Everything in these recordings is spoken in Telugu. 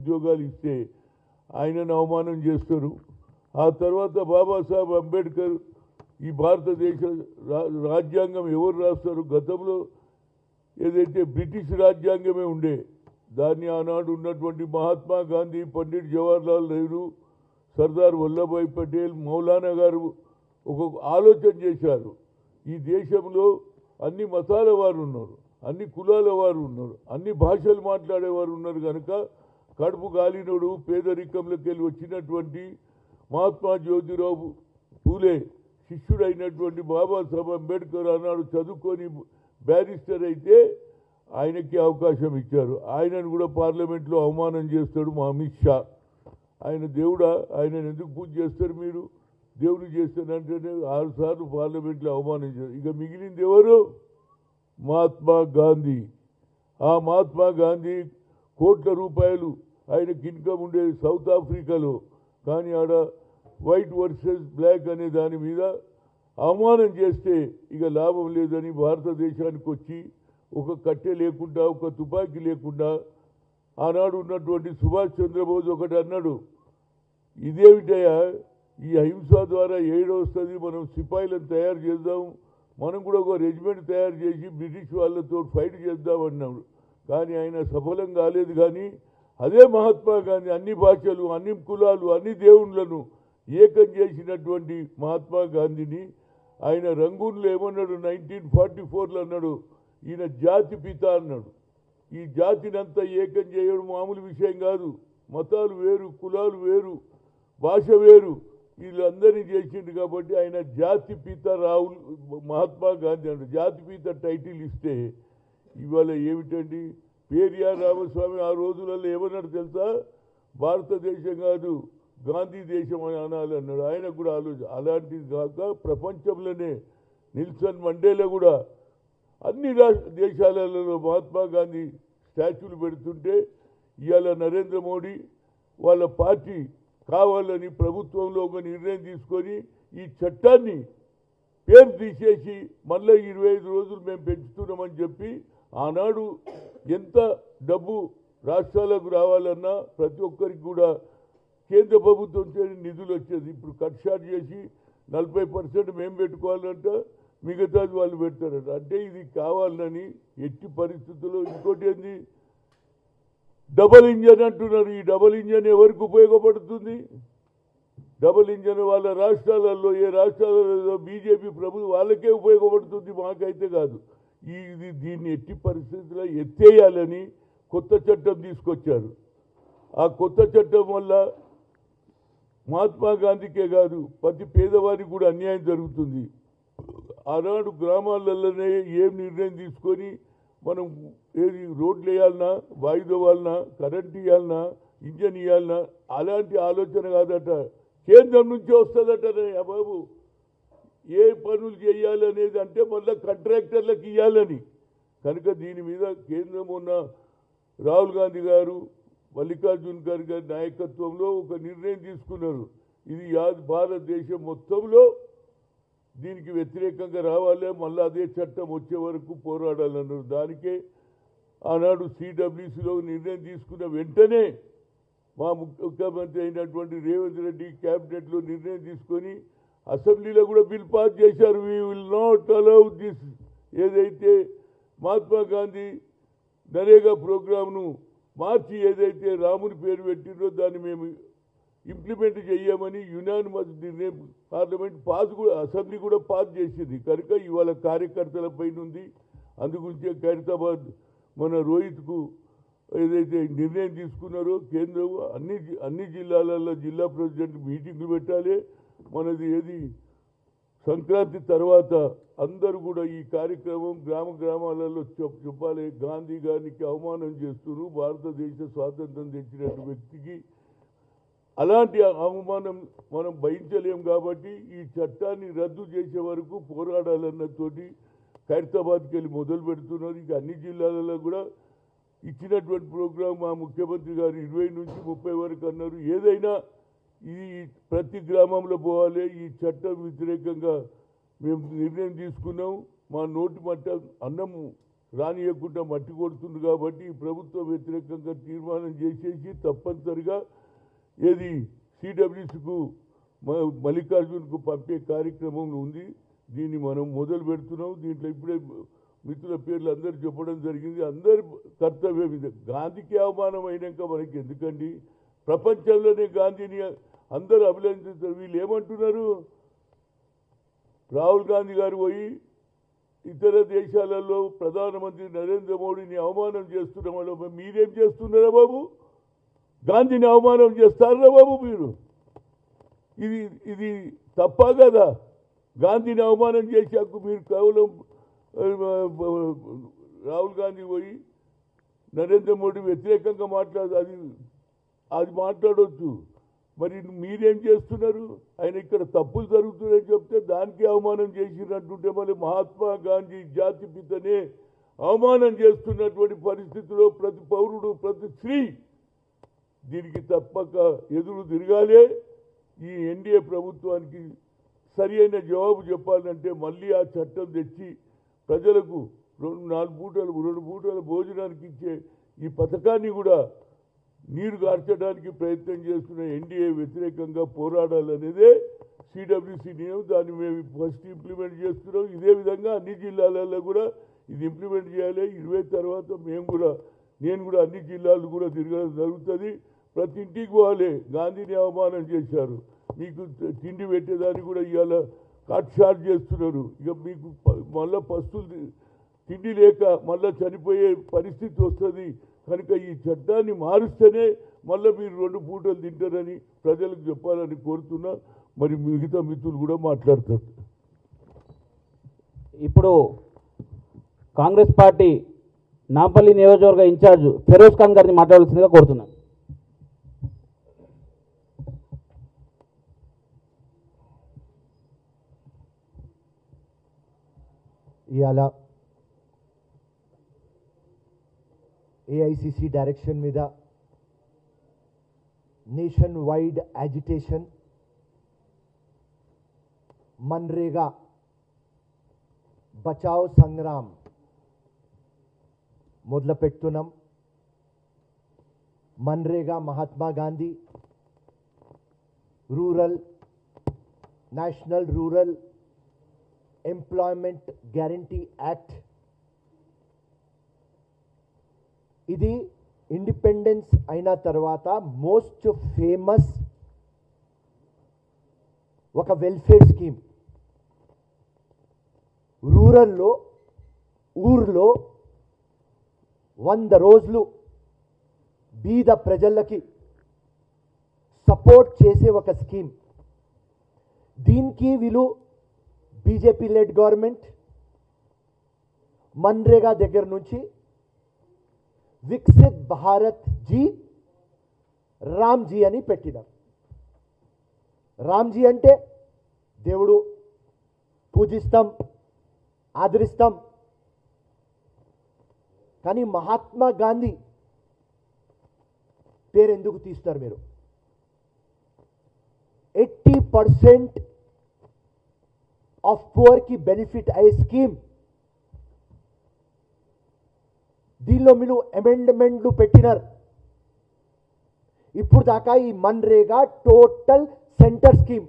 ఉద్యోగాలు ఇస్తే ఆయనను అవమానం చేస్తారు. ఆ తర్వాత బాబాసాహెబ్ అంబేద్కర్ ఈ భారతదేశ రా- రాజ్యాంగం ఎవరు రాస్తారు? గతంలో ఏదైతే బ్రిటిష్ రాజ్యాంగమే ఉండే దాన్ని ఆనాడు ఉన్నటువంటి మహాత్మా గాంధీ పండిట్ జవహర్లాల్ నెహ్రూ సర్దార్ వల్లభాయ్ పటేల్ మౌలానా గారు ఒక ఆలోచన చేశారు. ఈ దేశంలో అన్ని మతాల వారు ఉన్నారు అన్ని కులాల వారు ఉన్నారు అన్ని భాషలు మాట్లాడేవారు ఉన్నారు కనుక కడుపు గాలినోడు పేదరికంలోకి వెళ్ళి వచ్చినటువంటి మహాత్మా జ్యోతిరావు పూలే శిష్యుడైనటువంటి బాబాసాహెబ్ అంబేద్కర్ అన్నాడు చదువుకొని బ్యారిస్టర్ అయితే ఆయనకి అవకాశం ఇచ్చారు. ఆయనను కూడా పార్లమెంట్లో అవమానం చేస్తాడు మా అమిత్ షా. ఆయన దేవుడా ఆయన ఎందుకు పూజ చేస్తారు మీరు? దేవుడు చేస్తానంటేనే ఆరుసార్లు పార్లమెంట్లో అవమానించారు ఇక మిగిలింది ఎవరు? మహాత్మా గాంధీ. ఆ మహాత్మా గాంధీ కోట్ల రూపాయలు ఆయనకి ఇన్కమ్ ఉండేది సౌత్ ఆఫ్రికాలో కానీ ఆడ వైట్ వర్సెస్ బ్లాక్ అనే దాని మీద అవమానం చేస్తే ఇక లాభం లేదని భారతదేశానికి వచ్చి ఒక కట్టె లేకుండా ఒక తుపాకీ లేకుండా ఆనాడు ఉన్నటువంటి సుభాష్ చంద్రబోస్ ఒకటి అన్నాడు ఇదేమిటయా ఈ అహింస ద్వారా ఏడు వస్తుంది మనం సిపాయిలను తయారు చేద్దాం. మనం కూడా ఒక రెజిమెంట్ తయారు చేసి బ్రిటిష్ వాళ్ళతో ఫైట్ చేద్దామన్నాడు కానీ ఆయన సఫలం కాలేదు కానీ అదే మహాత్మా గాంధీ అన్ని భాషలు అన్ని కులాలు అన్ని దేవుళ్ళను ఏకం చేసినటువంటి మహాత్మా గాంధీని ఆయన రంగూన్లో ఏమన్నాడు? నైన్టీన్ ఫార్టీ ఫోర్లో అన్నాడు. ఈయన జాతి పిత అన్నాడు. ఈ జాతినంతా ఏకం చేయడం మామూలు విషయం కాదు. మతాలు వేరు కులాలు వేరు భాష వేరు. వీళ్ళందరినీ చేసిండు కాబట్టి ఆయన జాతి పిత రాహుల్ మహాత్మా గాంధీ అంటారు జాతి పిత టైటిల్ ఇస్తే ఇవాళ ఏమిటండి? పేరియార్ రామస్వామి ఆ రోజులలో ఏమన్నాడు తెలుసా? భారతదేశం కాదు గాంధీ దేశం అని అనాలి అన్నాడు. ఆయన కూడా ఆలోచన అలాంటిది కాక ప్రపంచంలోనే నిల్సన్ మండేలో కూడా అన్ని దేశాలలో మహాత్మా గాంధీ స్టాచ్యూలు పెడుతుంటే ఇవాళ నరేంద్ర మోడీ వాళ్ళ పార్టీ కావాలని ప్రభుత్వంలో ఒక నిర్ణయం తీసుకొని ఈ చట్టాన్ని పేరు తీసేసి మళ్ళీ ఇరవై ఐదు రోజులు మేము పెంచుతున్నామని చెప్పి ఆనాడు ఎంత డబ్బు రాష్ట్రాలకు రావాలన్నా ప్రతి ఒక్కరికి కూడా కేంద్ర ప్రభుత్వం చేసి నిధులు వచ్చేది. ఇప్పుడు కట్ షాట్ చేసి నలభై పర్సెంట్ మేము పెట్టుకోవాలంట మిగతాది వాళ్ళు పెడతారంట. అంటే ఇది కావాలని ఎట్టి పరిస్థితుల్లో ఇంకోటి ఏంది? డబల్ ఇంజన్ అంటున్నారు. ఈ డబల్ ఇంజన్ ఎవరికి ఉపయోగపడుతుంది? డబుల్ ఇంజన్ వాళ్ళ రాష్ట్రాలలో ఏ రాష్ట్రాలలో బీజేపీ ప్రభు వాళ్ళకే ఉపయోగపడుతుంది మాకైతే కాదు. ఇది దీన్ని ఎట్టి పరిస్థితుల్లో ఎత్తేయాలని కొత్త చట్టం తీసుకొచ్చారు. ఆ కొత్త చట్టం వల్ల మహాత్మా గాంధీకే కాదు ప్రతి పేదవారికి కూడా అన్యాయం జరుగుతుంది. ఆనాడు గ్రామాలలోనే ఏం నిర్ణయం తీసుకొని మనం ఏది రోడ్లు వేయాలన్నా వాయిదా వాళ్ళనా కరెంట్ ఇవ్వాలన్నా ఇంజన్ ఇవ్వాలన్నా అలాంటి ఆలోచన కాదట. కేంద్రం నుంచి వస్తుందట బాబు ఏ పనులు చేయాలనేది అంటే మళ్ళీ కాంట్రాక్టర్లకు ఇవ్వాలని కనుక దీని మీద కేంద్రం ఉన్న రాహుల్ గాంధీ గారు మల్లికార్జున్ ఖర్గే గారి నాయకత్వంలో ఒక నిర్ణయం తీసుకున్నారు. ఇది యాద్ భారతదేశం మొత్తంలో దీనికి వ్యతిరేకంగా రావాలి మళ్ళీ అదే చట్టం వచ్చే వరకు పోరాడాలన్నారు. దానికే ఆనాడు సిడబ్ల్యూసీలో నిర్ణయం తీసుకున్న వెంటనే మా ముఖ్యమంత్రి అయినటువంటి రేవంత్ రెడ్డి క్యాబినెట్లో నిర్ణయం తీసుకొని అసెంబ్లీలో కూడా బిల్ పాస్ చేశారు. We will not allow this ఏదైతే మహాత్మా గాంధీ నరేగా ప్రోగ్రామ్ను మార్చి ఏదైతే రాముని పేరు పెట్టిందో దాన్ని మేము ఇంప్లిమెంట్ చేయమని యునానిమస్ నిర్ణయం పార్లమెంట్ పాస్ కూడా అసెంబ్లీ కూడా పాస్ చేసింది. కనుక ఇవాళ కార్యకర్తల పైన ఉంది. అందుగురించే ఖైరతాబాద్ మన రోహిత్కు ఏదైతే నిర్ణయం తీసుకున్నారో కేంద్రం అన్ని అన్ని జిల్లాలలో జిల్లా ప్రెసిడెంట్ మీటింగ్లు పెట్టాలి. మనది ఏది? సంక్రాంతి తర్వాత అందరూ కూడా ఈ కార్యక్రమం గ్రామ గ్రామాలలో చెప్- చెప్పాలి. గాంధీ గారికి అవమానం చేస్తున్నారు. భారతదేశ స్వాతంత్రం తెచ్చిన వ్యక్తికి అలాంటి అవమానం మనం భయించలేం కాబట్టి ఈ చట్టాన్ని రద్దు చేసే వరకు పోరాడాలన్నతోటి ఖైరతాబాద్కి వెళ్ళి మొదలు పెడుతున్నారు. ఇక అన్ని జిల్లాలలో కూడా ఇచ్చినటువంటి ప్రోగ్రాం మా ముఖ్యమంత్రి గారు ఇరవై నుంచి ముప్పై వరకు అన్నారు. ఏదైనా ఈ ప్రతి గ్రామంలో పోవాలి ఈ చట్టం వ్యతిరేకంగా మేము నిర్ణయం తీసుకున్నాం. మా నోటి మట్ట అన్నం రానియకుండా మట్టి కొడుతుంది కాబట్టి ప్రభుత్వం వ్యతిరేకంగా తీర్మానం చేసేసి తప్పనిసరిగా ఏది సిడబ్ల్యూసికు మల్లికార్జున్కు పంపే కార్యక్రమం ఉంది. దీన్ని మనం మొదలు పెడుతున్నాం. దీంట్లో ఇప్పుడే మిత్రుల పేర్లు అందరు చెప్పడం జరిగింది. అందరి కర్తవ్యం ఇది. గాంధీకి అవమానం అయినాక మనకి ఎందుకండి ప్రపంచంలోనే గాంధీని అందరూ అభినందిస్తారు వీళ్ళు ఏమంటున్నారు? రాహుల్ గాంధీ గారు పోయి ఇతర దేశాలలో ప్రధానమంత్రి నరేంద్ర మోడీని అవమానం చేస్తున్న వాళ్ళు మీరేం చేస్తున్నారా బాబు? గాంధీని అవమానం చేస్తారా బాబు మీరు? ఇది ఇది తప్ప కదా? గాంధీని అవమానం చేశాక మీరు కేవలం రాహుల్ గాంధీ పోయి నరేంద్ర మోడీ వ్యతిరేకంగా మాట్లాడు అది అది మాట్లాడవచ్చు మరి మీరేం చేస్తున్నారు? ఆయన ఇక్కడ తప్పులు జరుగుతున్నాయని చెప్తే దానికి అవమానం చేసినట్టుంటే మరి మహాత్మా గాంధీ జాతి పితనే అవమానం చేస్తున్నటువంటి పరిస్థితిలో ప్రతి పౌరుడు ప్రతి స్త్రీ దీనికి తప్పక ఎదురు తిరగాలే. ఈ ఎన్డీఏ ప్రభుత్వానికి సరి అయిన జవాబు చెప్పాలంటే మళ్ళీ ఆ చట్టం తెచ్చి ప్రజలకు రెండు నాలుగు పూటలు రెండు పూటల భోజనానికి ఇచ్చే ఈ పథకాన్ని కూడా నీరు గార్చడానికి ప్రయత్నం చేస్తున్న ఎన్డీఏ వ్యతిరేకంగా పోరాడాలనేదే సిడబ్ల్యూసీ నియమం. దాన్ని మేము ఫస్ట్ ఇంప్లిమెంట్ చేస్తున్నాం. ఇదే విధంగా అన్ని జిల్లాలలో కూడా ఇది ఇంప్లిమెంట్ చేయాలి. ఇరవై తర్వాత మేము కూడా నేను కూడా అన్ని జిల్లాలు కూడా తిరగడం జరుగుతుంది. ప్రతి ఇంటికి పోవాలి. గాంధీని అవమానం చేశారు. మీకు తిండి పెట్టేదాన్ని కూడా ఇవాళ కట్ షాట్ చేస్తున్నారు. ఇక మీకు మళ్ళీ పస్తులు తిండి లేక మళ్ళీ చనిపోయే పరిస్థితి వస్తుంది. కనుక ఈ చట్టాన్ని మారుస్తేనే మళ్ళీ మీరు రెండు పూటలు తింటారని ప్రజలకు చెప్పాలని కోరుతున్నా. మరి మిగతా మిత్రులు కూడా మాట్లాడతారు. ఇప్పుడు కాంగ్రెస్ పార్టీ నాంపల్లి నియోజకవర్గ ఇన్ఛార్జ్ ఫెరోజ్ ఖాన్ గారిని మాట్లాడాల్సిందిగా కోరుతున్నాను. ఇవాళ ఏఐసిసి డైరెక్షన్ మీద nationwide agitation MNREGA Bachao Sangram మొదలు పెడుతున్నాం MNREGA Mahatma Gandhi rural national rural employment guarantee act ఇది ఇండిపెండెన్స్ అయిన తర్వాత మోస్ట్ ఫేమస్ ఒక వెల్ఫేర్ స్కీమ్. రూరల్లో ఊర్లో వంద రోజులు బీద ప్రజలకి సపోర్ట్ చేసే ఒక స్కీమ్. దీనికి వీళ్ళు బీజేపీ లెడ్ గవర్నమెంట్ మన్రేగా దగ్గర నుంచి వికసిత్ భారత్ జీ రామ్జీ అని పెట్టినారు. రామ్జీ అంటే దేవుడు పూజిస్తాం ఆదరిస్తాం. కానీ మహాత్మా గాంధీ పేరు ఎందుకు తీస్తారు మీరు? ఎయిటీ పర్సెంట్ ఆఫ్ పువర్కి బెనిఫిట్ అయ్యే స్కీమ్ దీనిలో మీరు అమెండ్మెంట్లు పెట్టినారు. ఇప్పుడు దాకా ఈ మన్రేగా టోటల్ సెంటర్ స్కీమ్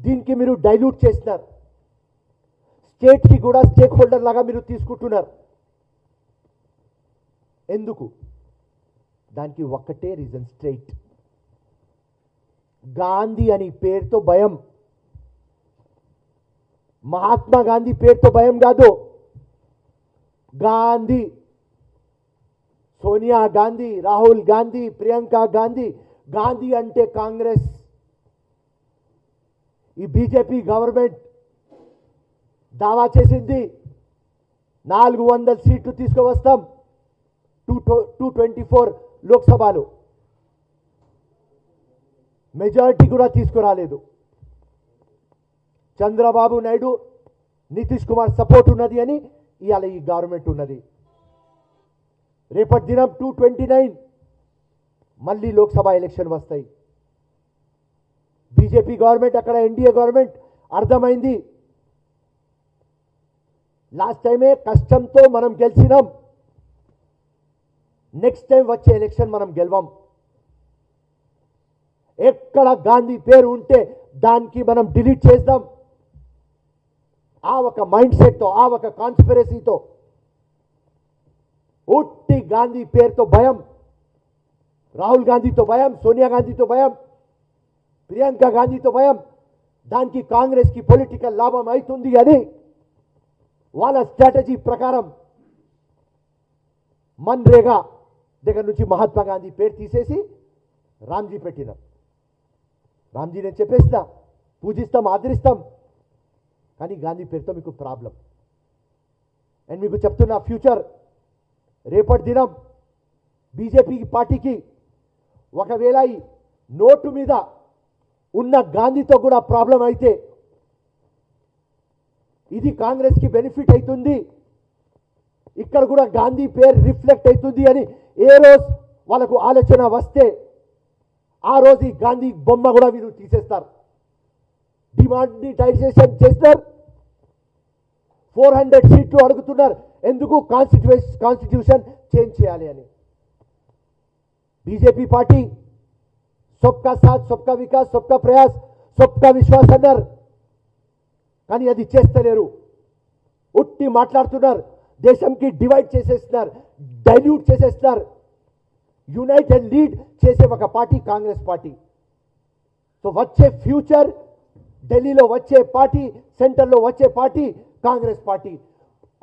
దీనికి మీరు డైల్యూట్ చేసినారు. స్టేట్కి కూడా స్టేక్ హోల్డర్ లాగా మీరు తీసుకుంటున్నారు. ఎందుకు? దానికి ఒక్కటే రీజన్ స్ట్రైట్ గాంధీ అని పేరుతో భయం. మహాత్మా గాంధీ పేరుతో భయం కాదు. గాంధీ సోనియా గాంధీ రాహుల్ గాంధీ ప్రియాంక గాంధీ. గాంధీ అంటే కాంగ్రెస్. ఈ బీజేపీ గవర్నమెంట్ దావా చేసింది. నాలుగు వందల సీట్లు తీసుకువస్తాం టూ టూ ట్వంటీ ఫోర్ లోక్సభలో. మెజారిటీ కూడా తీసుకురాలేదు. చంద్రబాబు నాయుడు నితీష్ కుమార్ సపోర్ట్ ఉన్నది అని ఇవాళ ఈ గవర్నమెంట్ ఉన్నది. రేపటి దినం టూ ట్వంటీ నైన్ మళ్ళీ లోక్సభ ఎలక్షన్ వస్తాయి. బీజేపీ గవర్నమెంట్ అక్కడ ఎన్డీఏ గవర్నమెంట్ అర్థమైంది. లాస్ట్ టైమే కష్టంతో మనం గెలిచినాం. నెక్స్ట్ టైం వచ్చే ఎలక్షన్ మనం గెలవం. ఎక్కడ గాంధీ పేరు ఉంటే దానికి మనం డిలీట్ చేద్దాం. ఆ ఒక మైండ్ సెట్తో ఆ ఒక కాన్స్పిరసీతో ఉట్టి గాంధీ పేరుతో భయం. రాహుల్ గాంధీతో భయం సోనియా గాంధీతో భయం ప్రియాంక గాంధీతో భయం. దానికి కాంగ్రెస్కి పొలిటికల్ లాభం అవుతుంది అని వాళ్ళ స్ట్రాటజీ ప్రకారం మన్రేగా దగ్గర నుంచి మహాత్మా గాంధీ పేరు తీసేసి రామ్జీ పెట్టినాం రామ్జీ నేను చెప్పేసిన పూజిస్తాం ఆదరిస్తాం. కానీ గాంధీ పేరుతో మీకు ప్రాబ్లం. అండ్ మీకు చెప్తున్న ఫ్యూచర్ రేపటి దినం బీజేపీ పార్టీకి ఒకవేళ ఈ నోటు మీద ఉన్న గాంధీతో కూడా ప్రాబ్లం అయితే ఇది కాంగ్రెస్కి బెనిఫిట్ అవుతుంది ఇక్కడ కూడా గాంధీ పేరు రిఫ్లెక్ట్ అవుతుంది అని ఏ రోజు వాళ్ళకు ఆలోచన వస్తే ఆ రోజు ఈ గాంధీ బొమ్మ కూడా మీరు తీసేస్తారు. డిమాండిటైజేషన్ చేస్తారు ఫోర్ హండ్రెడ్ సీట్లు అడుగుతున్నారు. ఎందుకు కాన్స్టిట్యూషన్ కాన్స్టిట్యూషన్ చేంజ్ చేయాలి అని? బీజేపీ పార్టీ సబ్కా సాత్ సబ్కా వికాస్ సబ్కా ప్రయాస్ సబ్కా విశ్వాస్ అన్నారు. కానీ అది చేస్తలేరు. ఉట్టి మాట్లాడుతున్నారు. దేశంకి డివైడ్ చేసేస్తున్నారు. డైల్యూట్ చేసేస్తున్నారు. యునైట్ అండ్ లీడ్ చేసే ఒక పార్టీ కాంగ్రెస్ పార్టీ. సో వచ్చే ఫ్యూచర్ ఢిల్లీలో వచ్చే పార్టీ సెంటర్లో వచ్చే పార్టీ కాంగ్రెస్ పార్టీ.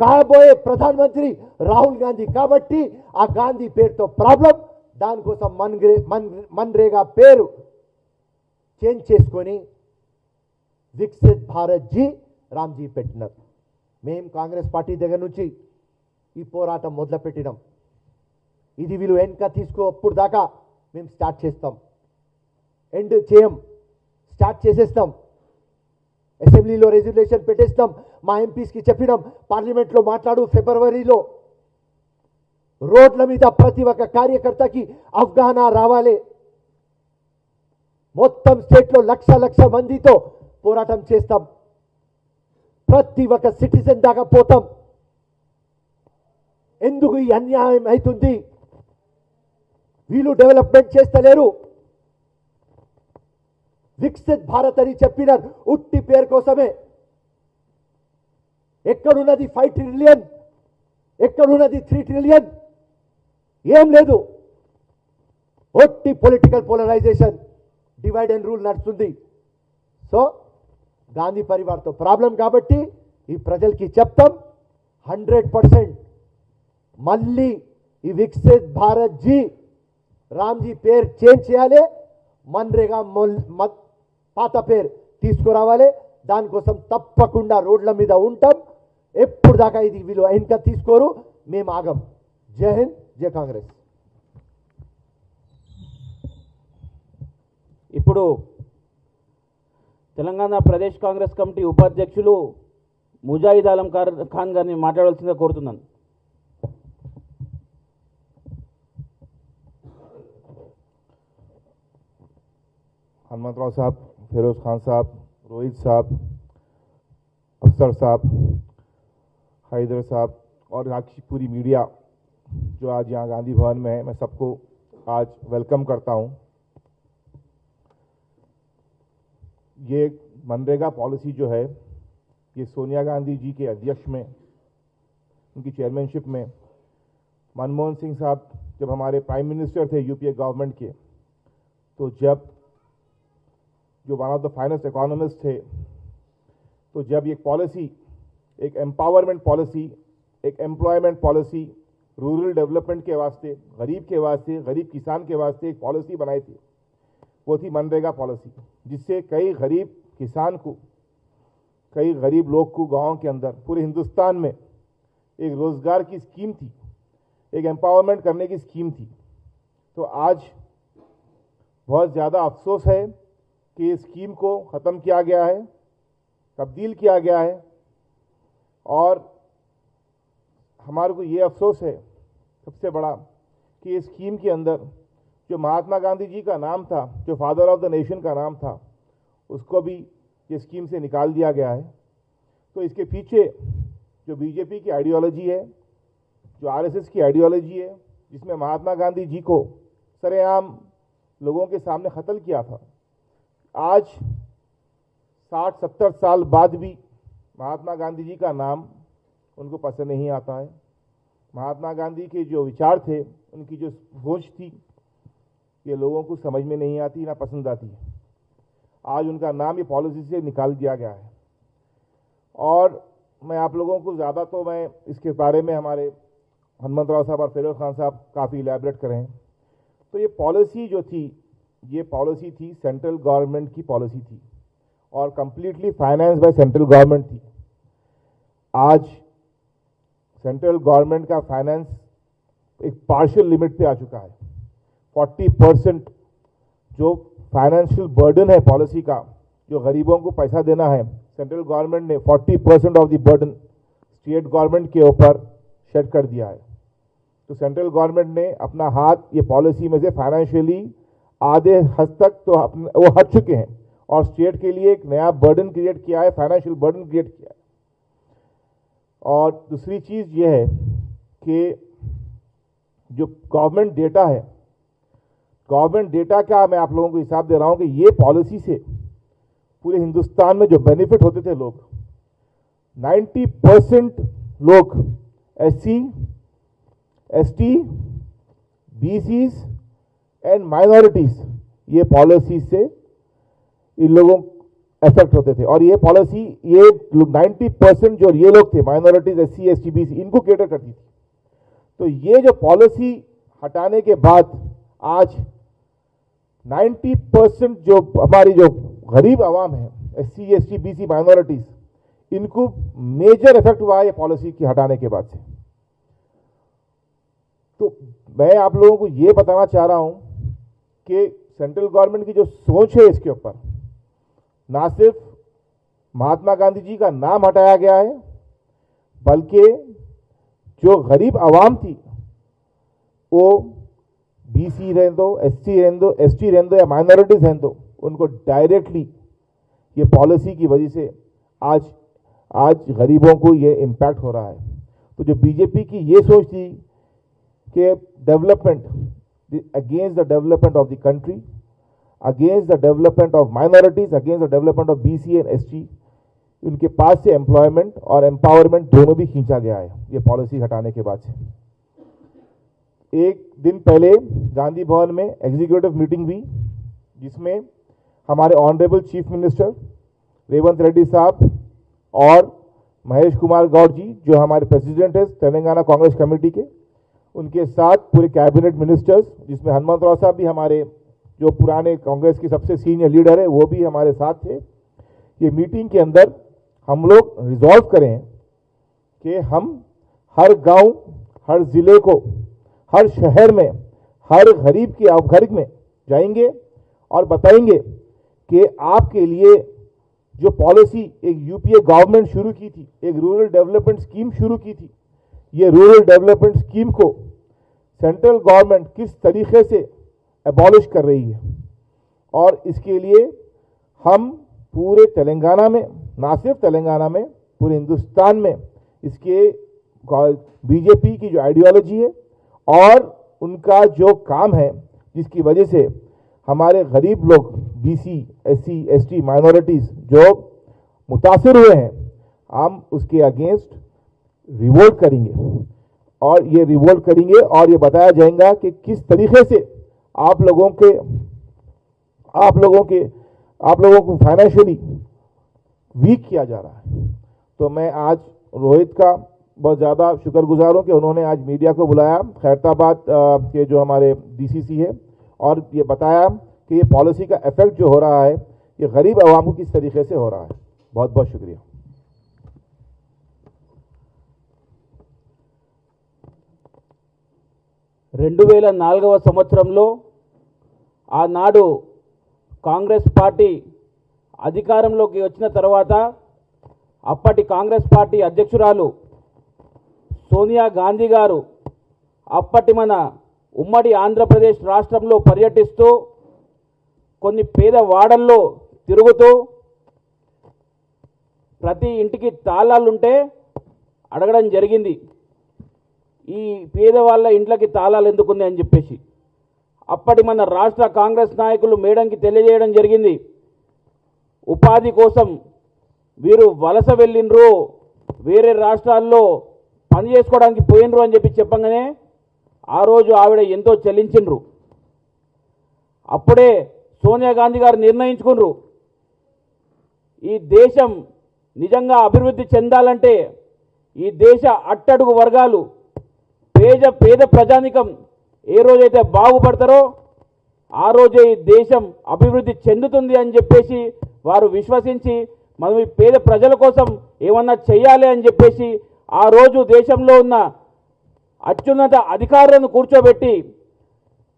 కాబోయే ప్రధానమంత్రి రాహుల్ గాంధీ కాబట్టి ఆ గాంధీ పేరుతో ప్రాబ్లం దానికోసం మన్రే మన్ మన్రేగా పేరు చేంజ్ చేసుకొని వికసిత్ భారత్ జీ రామ్జీ పెట్టినారు. మేము కాంగ్రెస్ పార్టీ దగ్గర నుంచి ఈ పోరాటం మొదలుపెట్టినాం. ఇది వీళ్ళు వెనుక తీసుకో అప్పుడు దాకా మేము స్టార్ట్ చేస్తాం. ఎండ్ చేయం. స్టార్ట్ చేసేస్తాం. అసెంబ్లీలో రెజల్యూషన్ పెట్టేస్తాం. మా ఎంపీస్కి చెప్పినాం. పార్లమెంట్లో మాట్లాడు ఫిబ్రవరిలో. రోడ్ల మీద ప్రతి ఒక్క కార్యకర్తకి అవగాహన రావాలి. మొత్తం స్టేట్లో లక్ష లక్ష మందితో పోరాటం చేస్తాం. ప్రతి ఒక్క సిటిజన్ దాకా పోతాం. ఎందుకు ఈ అన్యాయం అవుతుంది? వీళ్ళు డెవలప్మెంట్ చేస్తలేరు. వికసిత్ భారత్ అని చెప్పిన ఉట్టి పేరు కోసమే. ఎక్కడున్నది ఫైవ్ ట్రిలియన్? ఎక్కడున్నది త్రీ ట్రిలియన్? ఏం లేదు. ఒట్టి political polarisation divide and rule నడుస్తుంది. సో గాంధీ పరివార్తో ప్రాబ్లం కాబట్టి ఈ ప్రజలకి చెప్తాం. Hundred percent. మళ్ళీ ఈ వికసిత్ భారత్ జీ రామ్జీ పేరు చేంజ్ చేయాలి. మన్రేగా పాత పేరు తీసుకురావాలి. దానికోసం తప్పకుండా రోడ్ల మీద ఉంటాం. ఎప్పుడు దాకా ఇది వీళ్ళు ఇంకా తీసుకోరు మేము ఆగం. జై హింద్ జై కాంగ్రెస్. ఇప్పుడు తెలంగాణ ప్రదేశ్ కాంగ్రెస్ కమిటీ ఉపాధ్యక్షులు ముజాయిద్ ఆలం ఖాన్ గారిని మాట్లాడవలసిందిగా కోరుతున్నాను. హనుమంతరావు సాబ్. फिरोज खान साहब, रोहित साहब अफसर साहब, हैदर साहब और यहाँ की पूरी मीडिया जो आज यहाँ गांधी भवन में है, मैं सबको आज वेलकम करता हूँ। ये मनरेगा पॉलिसी जो है, ये सोनिया गांधी जी के अध्यक्ष में, उनकी चेयरमैनशिप में, मनमोहन सिंह साहब जब हमारे प्राइम मिनिस्टर थे यूपीए गवर्नमेंट के तो जब जो one of the finest economist थे तो जब ये पॉलिसी एक एम्पावरमेंट पॉलिसी एक एम्प्लॉयमेंट पॉलिसी रूरल डेवलपमेंट के वास्ते, गरीब के वास्ते, गरीब किसान के वास्ते एक पॉलिसी बनाई थी, वो थी मनरेगा पॉलिसी जिससे कई गरीब किसान को, कई गरीब लोग को गाँव के अंदर, पूरे हिंदुस्तान में एक रोज़गार की स्कीम थी, एक एम्पावरमेंट करने की स्कीम थी। तो आज बहुत ज़्यादा अफसोस है कि स्कीम को ख़त्म किया गया है, तब्दील किया गया है। और हमारे को ये अफसोस है, सबसे बड़ा, कि इस स्कीम के अंदर जो महात्मा गांधी जी का नाम था, जो फादर ऑफ़ द नेशन का नाम था, उसको भी ये स्कीम से निकाल दिया गया है। तो इसके पीछे जो बीजेपी की आइडियोलॉजी है, जो आरएसएस की आइडियोलॉजी है, जिसमें महात्मा गांधी जी को सरेआम लोगों के सामने कत्ल किया था आज साठ, सत्तर साल बाद भी महात्मा गांधी जी का नाम उनको पसंद नहीं आता है। महात्मा गांधी के जो विचार थे, उनकी जो सोच थी, ये लोगों को समझ में नहीं आती, ना पसंद आती है। आज उनका नाम ये पॉलिसी से निकाल दिया गया है। और मैं आप लोगों को ज़्यादा तो मैं इसके बारे में हमारे हनुमंत राव साहब और फिरोज खान साहब काफ़ी इलेबरेट करें। तो ये पॉलिसी जो थी ये पॉलिसी थी सेंट्रल गवर्नमेंट की पॉलिसी थी और completely finance by central government थी। आज सेंट्रल गवर्नमेंट का फाइनेंस एक पार्शियल लिमिट पे आ चुका है। 40 परसेंट जो फाइनेंशियल बर्डन है पॉलिसी का, जो गरीबों को पैसा देना है सेंट्रल गवर्नमेंट ने 40 percent of the burden state government के ऊपर शेड कर दिया है। तो सेंट्रल गवर्नमेंट ने अपना हाथ ये पॉलिसी में से फाइनेंशियली आधे हद तक तो वो हट चुके हैं। और स्टेट के लिए एक नया बर्डन क्रिएट किया है फाइनेंशियल बर्डन क्रिएट किया है। और दूसरी चीज़ ये है कि जो गवर्नमेंट डेटा है गवर्नमेंट डेटा का मैं आप लोगों को हिसाब दे रहा हूँ कि ये पॉलिसी से पूरे हिंदुस्तान में जो बेनिफिट होते थे लोग 90 परसेंट लोग S C S T B Cs and minorities ये पॉलिसी से इन लोगों इफ़ेक्ट होते थे। और ये पॉलिसी ये 90 परसेंट जो ये लोग थे minorities S C S T B इनको केटर करती थी। तो ये जो पॉलिसी हटाने के बाद आज 90 परसेंट जो हमारी जो गरीब आवाम है S C S T B C minorities इनको मेजर इफ़ेक्ट हुआ है ये पॉलिसी की हटाने के बाद से। तो मैं आप लोगों को ये बताना चाह रहा हूँ कि सेंट्रल गवर्नमेंट की जो सोच है इसके ऊपर, ना सिर्फ़ महात्मा गांधी जी का नाम हटाया गया है, बल्कि जो गरीब आवाम थी, वो बीसी रहने दो एससी रहने दो एसटी रहने दो या माइनॉरिटीज रहने दो, उनको डायरेक्टली ये पॉलिसी की वजह से आज आज गरीबों को ये इम्पैक्ट हो रहा है। तो जो बीजेपी की ये सोच थी कि development against the development of the country against the development of minorities against the development of BC and ST उनके पास से एम्प्लॉयमेंट और एम्पावरमेंट दोनों भी खींचा गया है। ये पॉलिसी हटाने के बाद से। एक दिन पहले गांधी भवन में एग्जीक्यूटिव मीटिंग हुई, जिसमें हमारे honourable chief minister Revanth Reddy साहब और महेश कुमार गौड़ जी, जो हमारे प्रेसिडेंट है, तेलंगाना कांग्रेस कमेटी के उनके साथ पूरे कैबिनेट मिनिस्टर्स जिसमें हनुमंत राव साहब भी हमारे जो पुराने कांग्रेस के सबसे सीनियर लीडर है, वो भी हमारे साथ थे। ये मीटिंग के अंदर हम लोग रिजॉल्व करें कि हम हर गाँव, हर ज़िले को, हर शहर में, हर गरीब के घर में जाएँगे और बताएँगे कि आपके लिए जो पॉलिसी एक यूपीए गवर्नमेंट शुरू की थी, एक रूरल डेवलपमेंट स्कीम शुरू की थी ये रूरल डेवलपमेंट स्कीम को सेंट्रल गवर्नमेंट किस तरीके से एबॉलिश कर रही है? और इसके लिए हम पूरे तेलंगाना में, ना सिर्फ़ तेलंगाना में, पूरे हिंदुस्तान में इसके बीजेपी की जो आइडियोलॉजी है और उनका जो काम है, जिसकी वजह से हमारे गरीब लोग बीसी एससी एसटी माइनॉरिटीज जो मुतासर हुए हैं, हम उसके अगेंस्ट रिवोल्ट करेंगे। और ये रिवोल्ट करेंगे और ये बताया जाएगा कि किस तरीके से आप लोगों के, आप लोगों के, आप लोगों को फाइनेंशियली वीक किया जा रहा है। तो मैं आज रोहित का बहुत ज़्यादा शुक्रगुजार हूँ कि उन्होंने आज मीडिया को बुलाया। खैरताबाद के जो हमारे डीसीसी है, और ये बताया कि ये पॉलिसी का इफ़ेक्ट जो हो रहा है, ये गरीब आवाम को किस तरीके से हो रहा है। बहुत बहुत शुक्रिया। రెండు వేల నాలుగవ సంవత్సరంలో ఆనాడు కాంగ్రెస్ పార్టీ అధికారంలోకి వచ్చిన తర్వాత అప్పటి కాంగ్రెస్ పార్టీ అధ్యక్షురాలు సోనియా గాంధీ గారు అప్పటి మన ఉమ్మడి ఆంధ్రప్రదేశ్ రాష్ట్రంలో పర్యటిస్తూ కొన్ని పేద వాడల్లో తిరుగుతూ ప్రతి ఇంటికి తాళాలుంటే అడగడం జరిగింది. ఈ పేదవాళ్ళ ఇంట్లకి తాళాలు ఎందుకుంది అని చెప్పేసి. అప్పటి మన రాష్ట్ర కాంగ్రెస్ నాయకులు మేడంకి తెలియజేయడం జరిగింది. ఉపాధి కోసం వీరు వలస వెళ్ళిండ్రు వేరే రాష్ట్రాల్లో పని చేసుకోవడానికి పోయినరు అని చెప్పి చెప్పంగానే ఆ రోజు ఆవిడ ఎంతో చెల్లించిండ్రు. అప్పుడే సోనియా గాంధీ గారు నిర్ణయించుకున్నారు. ఈ దేశం నిజంగా అభివృద్ధి చెందాలంటే ఈ దేశ అట్టడుగు వర్గాలు పేద పేద ప్రజానికం ఏ రోజైతే బాగుపడతారో ఆ రోజే ఈ దేశం అభివృద్ధి చెందుతుంది అని చెప్పేసి వారు విశ్వసించి మనం ఈ పేద ప్రజల కోసం ఏమన్నా చేయాలి అని చెప్పేసి ఆ రోజు దేశంలో ఉన్న అత్యున్నత అధికారులను కూర్చోబెట్టి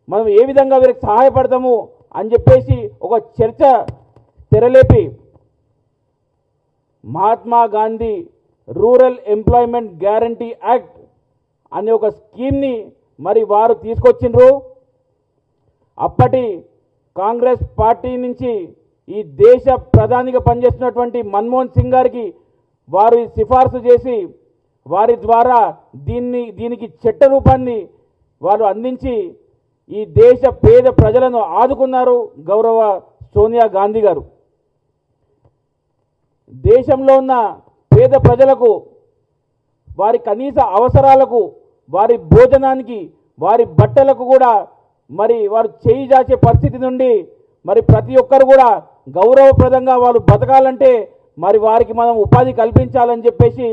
మనం ఏ విధంగా వీరికి సహాయపడతాము అని చెప్పేసి ఒక చర్చ తెరలేపి Mahatma Gandhi rural employment guarantee act అనే ఒక స్కీమ్ని మరి వారు తీసుకొచ్చిండ్రు. అప్పటి కాంగ్రెస్ పార్టీ నుంచి ఈ దేశ ప్రధానిగా పనిచేస్తున్నటువంటి మన్మోహన్ సింగ్ గారికి వారు సిఫార్సు చేసి వారి ద్వారా దీన్ని దీనికి చట్ట రూపాన్ని వారు అందించి ఈ దేశ పేద ప్రజలను ఆదుకున్నారు గౌరవ సోనియా గాంధీ గారు. దేశంలో ఉన్న పేద ప్రజలకు వారి కనీస అవసరాలకు వారి భోజనానికి వారి బట్టలకు కూడా మరి వారు చేయి చాచే పరిస్థితి నుండి మరి ప్రతి ఒక్కరు కూడా గౌరవప్రదంగా వాళ్ళు బతకాలంటే మరి వారికి మనం ఉపాధి కల్పించాలని చెప్పేసి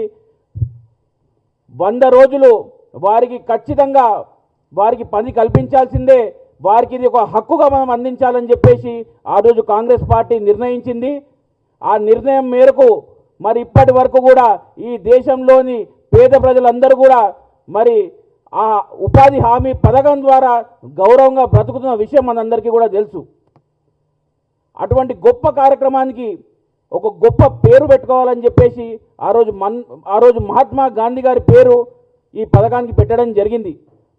వంద రోజులు వారికి ఖచ్చితంగా వారికి పని కల్పించాల్సిందే. వారికి ఇది ఒక హక్కుగా మనం అందించాలని చెప్పేసి ఆ రోజు కాంగ్రెస్ పార్టీ నిర్ణయించింది. ఆ నిర్ణయం మేరకు మరి ఇప్పటి వరకు కూడా ఈ దేశంలోని పేద ప్రజలందరూ కూడా మరి ఆ ఉపాధి హామీ పథకం ద్వారా గౌరవంగా బ్రతుకుతున్న విషయం మనందరికీ కూడా తెలుసు. అటువంటి గొప్ప కార్యక్రమానికి ఒక గొప్ప పేరు పెట్టుకోవాలని చెప్పేసి ఆ రోజు మన్ ఆ రోజు మహాత్మా గాంధీ గారి పేరు ఈ పథకానికి పెట్టడం జరిగింది.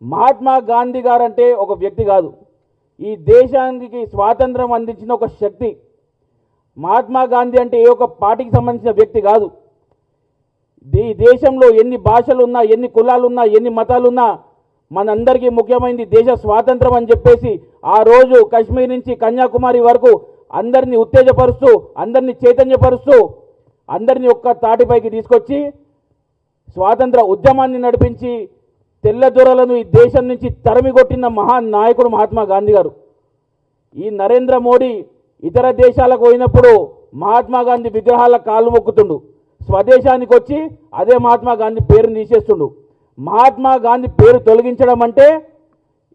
మహాత్మా గాంధీ గారు అంటే ఒక వ్యక్తి కాదు. ఈ దేశానికి స్వాతంత్రం అందించిన ఒక శక్తి. మహాత్మా గాంధీ అంటే ఏ ఒక పార్టీకి సంబంధించిన వ్యక్తి కాదు. ఈ దేశంలో ఎన్ని భాషలున్నా ఎన్ని కులాలున్నా ఎన్ని మతాలున్నా మనందరికీ ముఖ్యమైనది దేశ స్వాతంత్రం అని చెప్పేసి ఆ రోజు కశ్మీర్ నుంచి కన్యాకుమారి వరకు అందరినీ ఉత్తేజపరుస్తూ అందరినీ చైతన్యపరుస్తూ అందరినీ ఒక్క తాటిపైకి తీసుకొచ్చి స్వాతంత్ర ఉద్యమాన్ని నడిపించి తెల్లదొరలను ఈ దేశం నుంచి తరమిగొట్టిన మహాన్ నాయకుడు మహాత్మా గాంధీ గారు. ఈ నరేంద్ర మోడీ ఇతర దేశాలకు పోయినప్పుడు మహాత్మా గాంధీ విగ్రహాల కాళ్ళు మొక్కుతుండు. స్వదేశానికి వచ్చి అదే మహాత్మా గాంధీ పేరుని తీసేస్తుండు. మహాత్మా గాంధీ పేరు తొలగించడం అంటే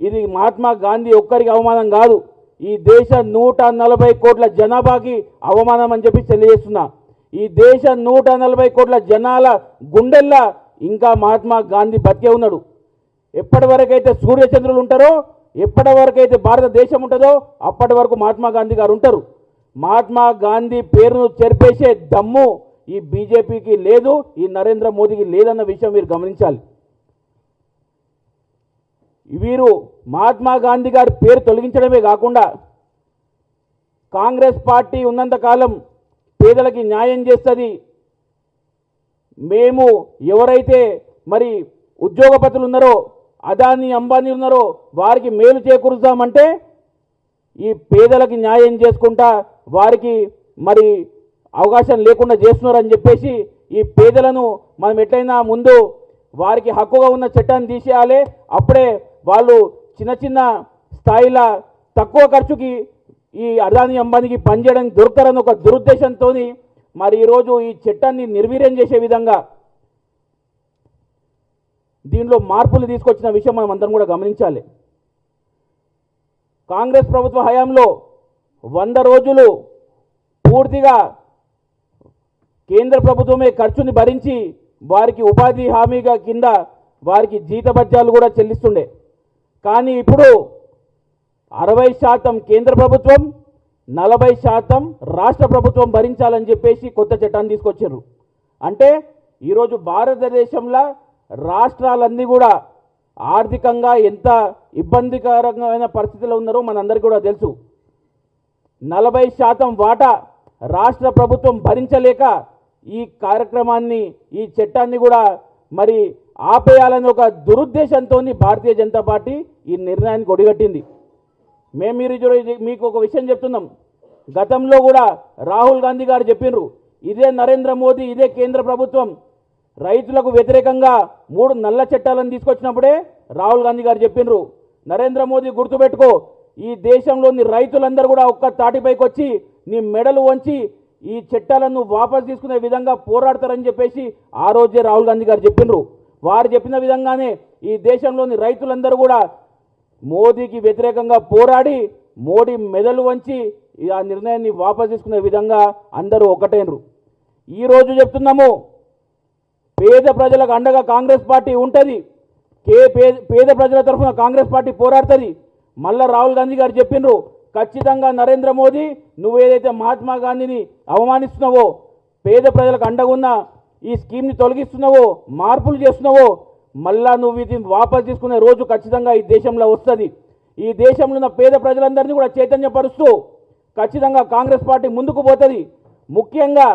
ఇది మహాత్మా గాంధీ ఒక్కరికి అవమానం కాదు. ఈ దేశ నూట నలభై కోట్ల జనాభాకి అవమానం అని చెప్పి తెలియజేస్తున్నా. ఈ దేశ నూట నలభై కోట్ల జనాల గుండెల్లా ఇంకా మహాత్మా గాంధీ బతికే ఉన్నాడు. ఎప్పటి వరకైతే సూర్యచంద్రులు ఉంటారో ఎప్పటి వరకైతే భారతదేశం ఉంటుందో అప్పటి వరకు మహాత్మా గాంధీ గారు ఉంటారు. మహాత్మా గాంధీ పేరును చెరిపేసే దమ్ము ఈ బీజేపీకి లేదు ఈ నరేంద్ర మోదీకి లేదన్న విషయం మీరు గమనించాలి. వీరు మహాత్మా గాంధీ గారి పేరు తొలగించడమే కాకుండా కాంగ్రెస్ పార్టీ ఉన్నంతకాలం పేదలకి న్యాయం చేస్తుంది. మేము ఎవరైతే మరి ఉద్యోగపతులు ఉన్నారో అదాని అంబానీ ఉన్నారో వారికి మేలు చేకూరుస్తామంటే ఈ పేదలకి న్యాయం చేసుకుంటా వారికి మరి అవకాశం లేకుండా చేస్తున్నారని చెప్పేసి ఈ పేదలను మనం ఎట్లయినా ముందు వారికి హక్కుగా ఉన్న చట్టాన్ని తీసేయాలి. అప్పుడే వాళ్ళు చిన్న చిన్న స్థాయిలో తక్కువ ఖర్చుకి ఈ అదాని అంబానీకి పనిచేయడానికి దొరుకుతారని ఒక దురుద్దేశంతో మరి ఈరోజు ఈ చట్టాన్ని నిర్వీర్యం చేసే విధంగా దీనిలో మార్పులు తీసుకొచ్చిన విషయం మనం అందరం కూడా గమనించాలి. కాంగ్రెస్ ప్రభుత్వ హయాంలో వంద రోజులు పూర్తిగా కేంద్ర ప్రభుత్వమే ఖర్చుని భరించి వారికి ఉపాధి హామీగా కింద వారికి జీతభత్యాలు కూడా చెల్లిస్తుండే. కానీ ఇప్పుడు అరవై శాతం కేంద్ర ప్రభుత్వం నలభై శాతం రాష్ట్ర ప్రభుత్వం భరించాలని చెప్పేసి కొత్త చట్టాన్ని తీసుకొచ్చారు. అంటే ఈరోజు భారతదేశంలో రాష్ట్రాలన్నీ కూడా ఆర్థికంగా ఎంత ఇబ్బందికరమైన పరిస్థితిలో ఉన్నారో మనందరికీ కూడా తెలుసు. నలభై శాతం వాటా రాష్ట్ర ప్రభుత్వం భరించలేక ఈ కార్యక్రమాన్ని ఈ చట్టాన్ని కూడా మరి ఆపేయాలని ఒక దురుద్దేశంతో భారతీయ జనతా పార్టీ ఈ నిర్ణయానికి ఒడిగట్టింది. మేము మీరు మీకు ఒక విషయం చెప్తున్నాం. గతంలో కూడా రాహుల్ గాంధీ గారు చెప్పిండ్రు ఇదే నరేంద్ర మోదీ ఇదే కేంద్ర ప్రభుత్వం. రైతులకు వ్యతిరేకంగా మూడు నల్ల చట్టాలను తీసుకొచ్చినప్పుడే రాహుల్ గాంధీ గారు చెప్పిండ్రు నరేంద్ర మోదీ గుర్తుపెట్టుకో ఈ దేశంలోని రైతులందరూ కూడా ఒక్క తాటిపైకి వచ్చి నీ మెడలు వంచి ఈ చట్టాలను వాపసు తీసుకునే విధంగా పోరాడతారని చెప్పేసి ఆ రోజే రాహుల్ గాంధీ గారు చెప్పిండ్రు. వారు చెప్పిన విధంగానే ఈ దేశంలోని రైతులందరూ కూడా మోదీకి వ్యతిరేకంగా పోరాడి మోడీ మెదలు వంచి ఈ ఆ నిర్ణయాన్ని వాపస్ తీసుకునే విధంగా అందరూ ఒకటైనరు. ఈరోజు చెప్తున్నాము పేద ప్రజలకు అండగా కాంగ్రెస్ పార్టీ ఉంటుంది కే పేద పేద ప్రజల తరఫున కాంగ్రెస్ పార్టీ పోరాడుతుంది. మళ్ళా రాహుల్ గాంధీ గారు చెప్పిండ్రు ఖచ్చితంగా నరేంద్ర మోదీ నువ్వు ఏదైతే మహాత్మా గాంధీని అవమానిస్తున్నావో పేద ప్రజలకు అండగున్న ఈ స్కీమ్ని తొలగిస్తున్నావో మార్పులు చేస్తున్నావో మళ్ళా నువ్వు ఇది వాపసు తీసుకునే రోజు ఖచ్చితంగా ఈ దేశంలో వస్తుంది. ఈ దేశంలో ఉన్న పేద ప్రజలందరినీ కూడా చైతన్యపరుస్తూ ఖచ్చితంగా కాంగ్రెస్ పార్టీ ముందుకు పోతుంది. ముఖ్యంగా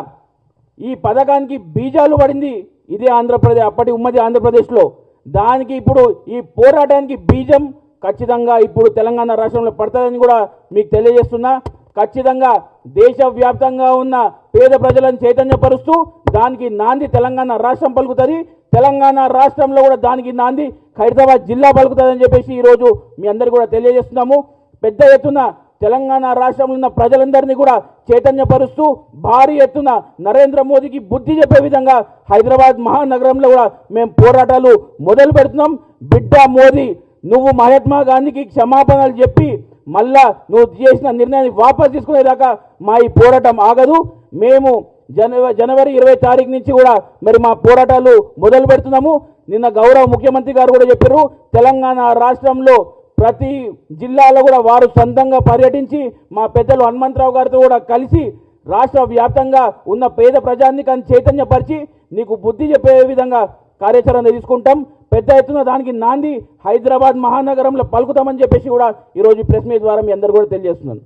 ఈ పథకానికి బీజాలు పడింది ఇదే ఆంధ్రప్రదేశ్ అప్పటి ఉమ్మడి ఆంధ్రప్రదేశ్లో. దానికి ఇప్పుడు ఈ పోరాటానికి బీజం ఖచ్చితంగా ఇప్పుడు తెలంగాణ రాష్ట్రంలో పడుతుందని కూడా మీకు తెలియజేస్తున్నా. ఖచ్చితంగా దేశవ్యాప్తంగా ఉన్న పేద ప్రజలను చైతన్యపరుస్తూ దానికి నాంది తెలంగాణ రాష్ట్రం పలుకుతుంది. తెలంగాణ రాష్ట్రంలో కూడా దానికి నాంది ఖైరతాబాద్ జిల్లా పలుకుతుందని చెప్పేసి ఈరోజు మీ అందరికీ కూడా తెలియజేస్తున్నాము. పెద్ద ఎత్తున తెలంగాణ రాష్ట్రంలో ఉన్న ప్రజలందరినీ కూడా చైతన్యపరుస్తూ భారీ ఎత్తున నరేంద్ర మోదీకి బుద్ధి చెప్పే విధంగా హైదరాబాద్ మహానగరంలో కూడా మేము పోరాటాలు మొదలు పెడుతున్నాం. బిడ్డ మోదీ నువ్వు మహాత్మా గాంధీకి క్షమాపణలు చెప్పి మళ్ళా నువ్వు చేసిన నిర్ణయాన్ని వాపసు తీసుకునేదాకా మా ఈ పోరాటం ఆగదు. మేము జనవరి జనవరి ఇరవై తారీఖు నుంచి కూడా మరి మా పోరాటాలు మొదలు పెడుతున్నాము. నిన్న గౌరవ ముఖ్యమంత్రి గారు కూడా చెప్పారు. తెలంగాణ రాష్ట్రంలో ప్రతి జిల్లాలో కూడా వారు సొంతంగా పర్యటించి మా పెద్దలు హనుమంతరావు గారితో కూడా కలిసి రాష్ట్ర వ్యాప్తంగా ఉన్న పేద ప్రజానికాన్ని చైతన్యపరిచి నీకు బుద్ధి చెప్పే విధంగా కార్యాచరణ తీసుకుంటాం. పెద్ద ఎత్తున దానికి నాంది హైదరాబాద్ మహానగరంలో పలుకుతామని చెప్పేసి కూడా ఈరోజు ప్రెస్ మీట్ ద్వారా మీ అందరు కూడా తెలియజేస్తున్నాను.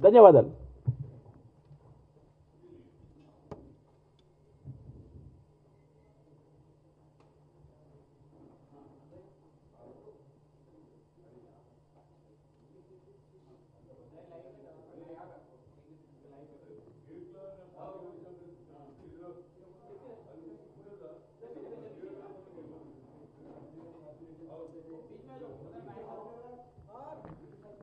ధన్యవాదాలు.